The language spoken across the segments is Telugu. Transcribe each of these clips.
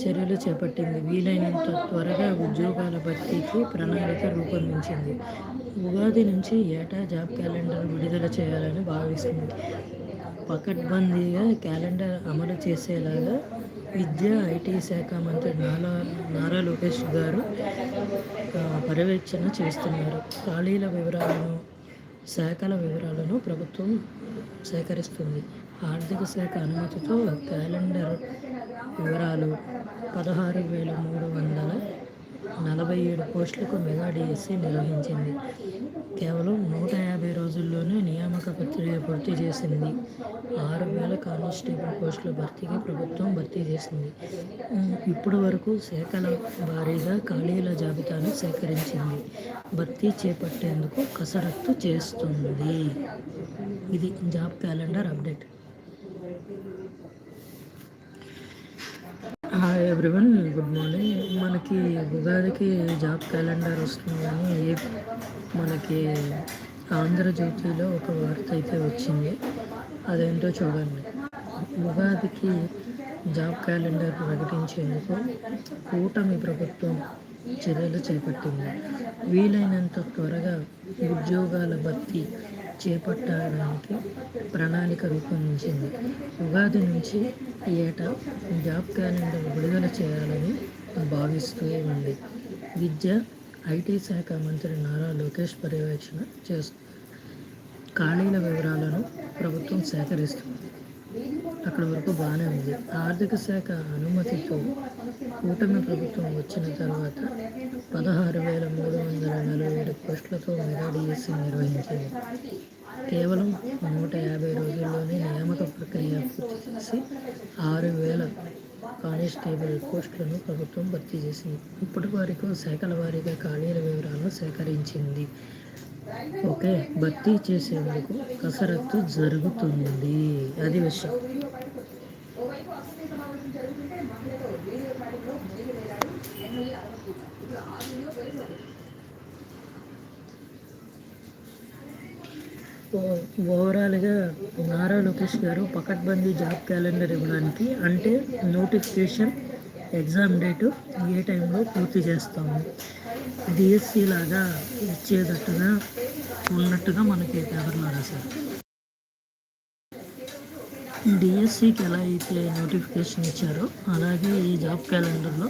చర్యలు చేపట్టింది. వీలైనంత త్వరగా ఉద్యోగాల భర్తీకి ప్రణాళిక రూపొందించింది. ఉగాది నుంచి ఏటా జాబ్ క్యాలెండర్ విడుదల చేయాలని భావిస్తుంది. పకడ్బందీగా క్యాలెండర్ అమలు చేసేలాగా విద్యా ఐటీ శాఖ మంత్రి నారా నారా లోకేష్ గారు పర్యవేక్షణ చేస్తున్నారు. ఖాళీల వివరాలను శాఖల వివరాలను ప్రభుత్వం సేకరిస్తుంది. ఆర్థిక శాఖ అనుమతితో క్యాలెండర్ వివరాలు పదహారు వేల మూడు వందల నలభై ఏడు పోస్టులకు మెగా డిఎస్సి నిర్వహించింది. కేవలం నూట యాభై రోజుల్లోనే నియామక ప్రక్రియ పూర్తి చేసింది. ఆరు వేల కానిస్టేబుల్ పోస్టుల భర్తీకి ప్రభుత్వం భర్తీ చేసింది. ఇప్పటి వరకు శాఖల భారీగా ఖాళీల జాబితాను సేకరించింది. భర్తీ చేపట్టేందుకు కసరత్తు చేస్తుంది. ఇది job calendar update. Hi everyone good morning మనకి ఉగాదికి జాబ్ క్యాలెండర్ వస్తుందని మనకి ఆంధ్రజ్యోతిలో ఒక వార్త అయితే వచ్చింది. అదేంటో చూడండి. ఉగాదికి జాబ్ క్యాలెండర్ ప్రకటించేందుకు కూటమి ప్రభుత్వం చర్యలు చేపట్టింది. వీలైనంత త్వరగా ఉద్యోగాల భర్తీ చేపట్టడానికి ప్రణాళిక రూపొందించింది. ఉగాది నుంచి ఏటా జాబ్ క్యాలెండర్ విడుదల చేయాలని భావిస్తూ ఉంది. విద్య ఐటీ శాఖ మంత్రి నారా లోకేష్ పర్యవేక్షణ చేస్తుంది ఖాళీల వివరాలను ప్రభుత్వం సేకరిస్తుంది. అక్కడ వరకు బాగానే ఉంది. ఆర్థిక శాఖ అనుమతితో కూటమి ప్రభుత్వం వచ్చిన తర్వాత పదహారు వేల మూడు వందల నలభై ఏడు పోస్టులతో మెగా డిఎస్సి నిర్వహించింది. కేవలం నూట యాభై రోజుల్లోనే నియామక ప్రక్రియ పూర్తి చేసి ఆరు వేల కానిస్టేబుల్ పోస్టులను ప్రభుత్వం భర్తీ చేసింది. ఇప్పటి వరకు శాఖల వారీగా ఖాళీల వివరాలను సేకరించింది. ఓకే భర్తీ చేసేందుకు కసరత్తు జరుగుతుంది. అది విషయం ఓవరాల్గా నారా లోకేష్ గారు పకడ్బందీ జాబ్ క్యాలెండర్ ఇవ్వడానికి అంటే నోటిఫికేషన్ ఎగ్జామ్ డేటు ఏ టైంలో పూర్తి చేస్తాము. డిఎస్సి లాగా ఇచ్చేటట్టుగా ఉన్నట్టుగా మనకి పేపర్లో రాశారు. డిఎస్సికి ఎలా అయితే నోటిఫికేషన్ ఇచ్చారో అలాగే ఈ జాబ్ క్యాలెండర్లో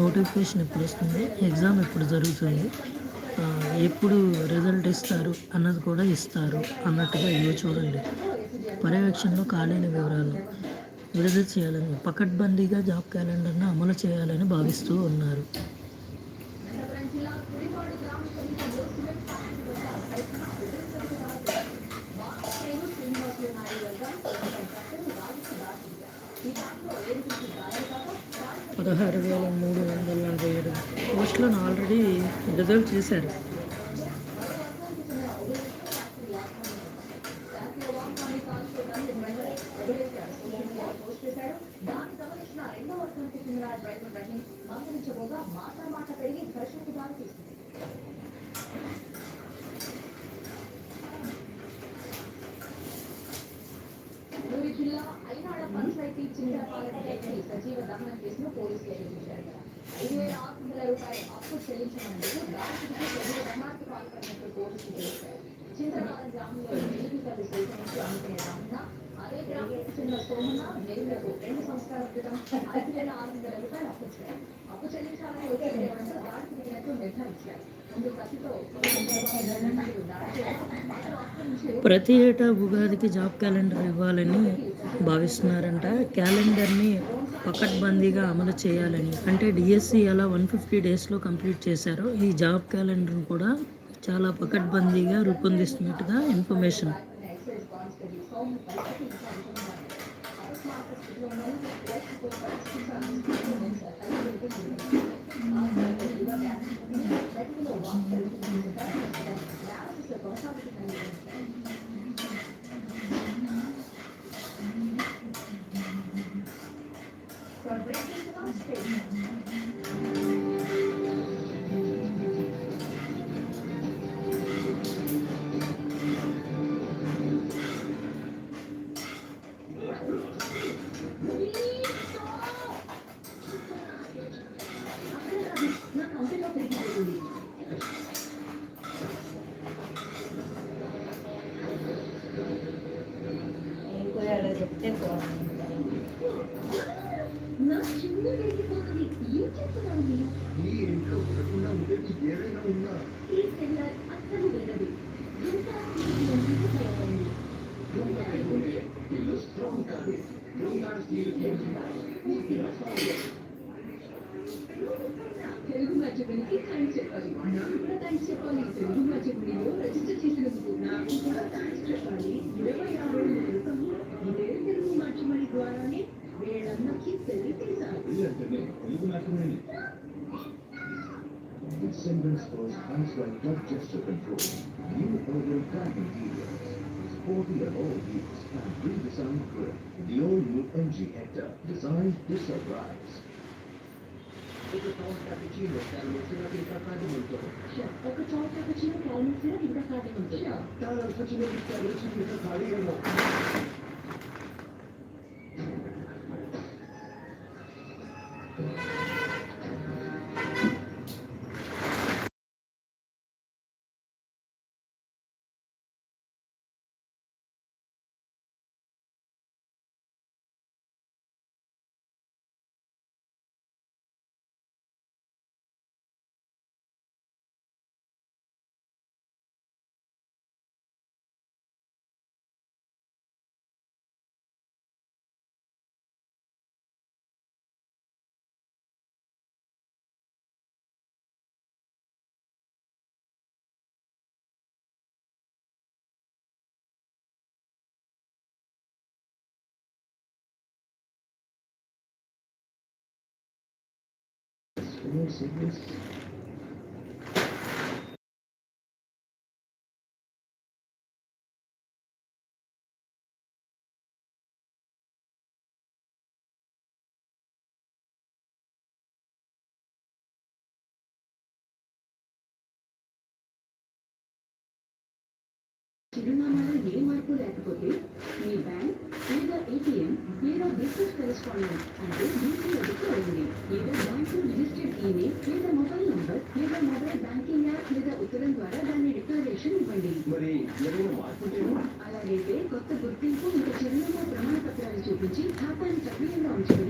నోటిఫికేషన్ ఎప్పుడు వస్తుంది ఎగ్జామ్ ఎప్పుడు జరుగుతుంది ఎప్పుడు రిజల్ట్ ఇస్తారు అన్నది కూడా ఇస్తారు అన్నట్టుగా ఇవి చూడండి. పర్యవేక్షణలో ఖాళీల వివరాలు విడుదల చేయాలని పకడ్బందీగా జాబ్ క్యాలెండర్ను అమలు చేయాలని భావిస్తూ ఉన్నారు. పదహారు వేల మూడు వందల నలభై ఏడు. పోస్టులను ఆల్రెడీ రిజర్వ్ చేశారు. జిల్లా ఐనాడ పంచాయతీ చింతపాలెం వ్యక్తి దహనం చేసిన పోలీసులు ఎదుర్కొంటారు ఐదు వేల ఆరు వందల రూపాయల అప్పు చెల్లించనందుకు దానికి సజీవ దహనానికి పాల్పడినట్లు పోలీసులు తెలిపారు. చింతపాలెం గ్రామంలో నిలుపుతలు సేకరించి అమ్ముకునే రమణ అదే గ్రామానికి చెందిన సోమన నెరులకు రెండు సంవత్సరాల క్రితం ఐదు వేల ఆరు వందల రూపాయలు అప్పు ఇచ్చారు. అప్పు చెల్లించాలని వచ్చే దాడికి దిగినట్లు నిర్ధారించారు. ప్రతి ఏటా ఉగాదికి జాబ్ క్యాలెండర్ ఇవ్వాలని భావిస్తున్నారంట. క్యాలెండర్ని పకడ్బందీగా అమలు చేయాలని. అంటే డిఎస్సి ఎలా వన్ ఫిఫ్టీ డేస్లో కంప్లీట్ చేశారో ఈ జాబ్ క్యాలెండర్ను కూడా చాలా పకడ్బందీగా రూపొందిస్తున్నట్టుగా information. 될 것 같습니다. Thank you. చేశాను ఇదంటే Telugu mathematics Descendants was house like not just to control. New urban planning areas. Sporty and all use and redesigned grid. The all new MG Hector designed to surprise. ఒక చోట వచ్చిన క్యాలెండర్ ఇంకా కాదు Tara facile di stare su di Deus, Deus. చిరునామాలో ఏ మార్పు లేకపోతే మీ బ్యాంక్ లేదా ఏటీఎం లేదా బిజినెస్ కరెస్పాండెంట్ అంటే వద్దకు అడగండి లేదా బ్యాంకు రిజిస్టర్డ్ ఈమెయిల్ లేదా మొబైల్ నంబర్ లేదా మొబైల్ బ్యాంకింగ్ యాప్ లేదా ఉత్తరం ద్వారా దాని డిక్లరేషన్ ఇవ్వండి. అలాగైతే కొత్త గుర్తింపు ఇంకా చిరునామా ప్రమాణ పత్రాలు చూపించి ఖాతాను సక్రియంగా ఉంచుకుని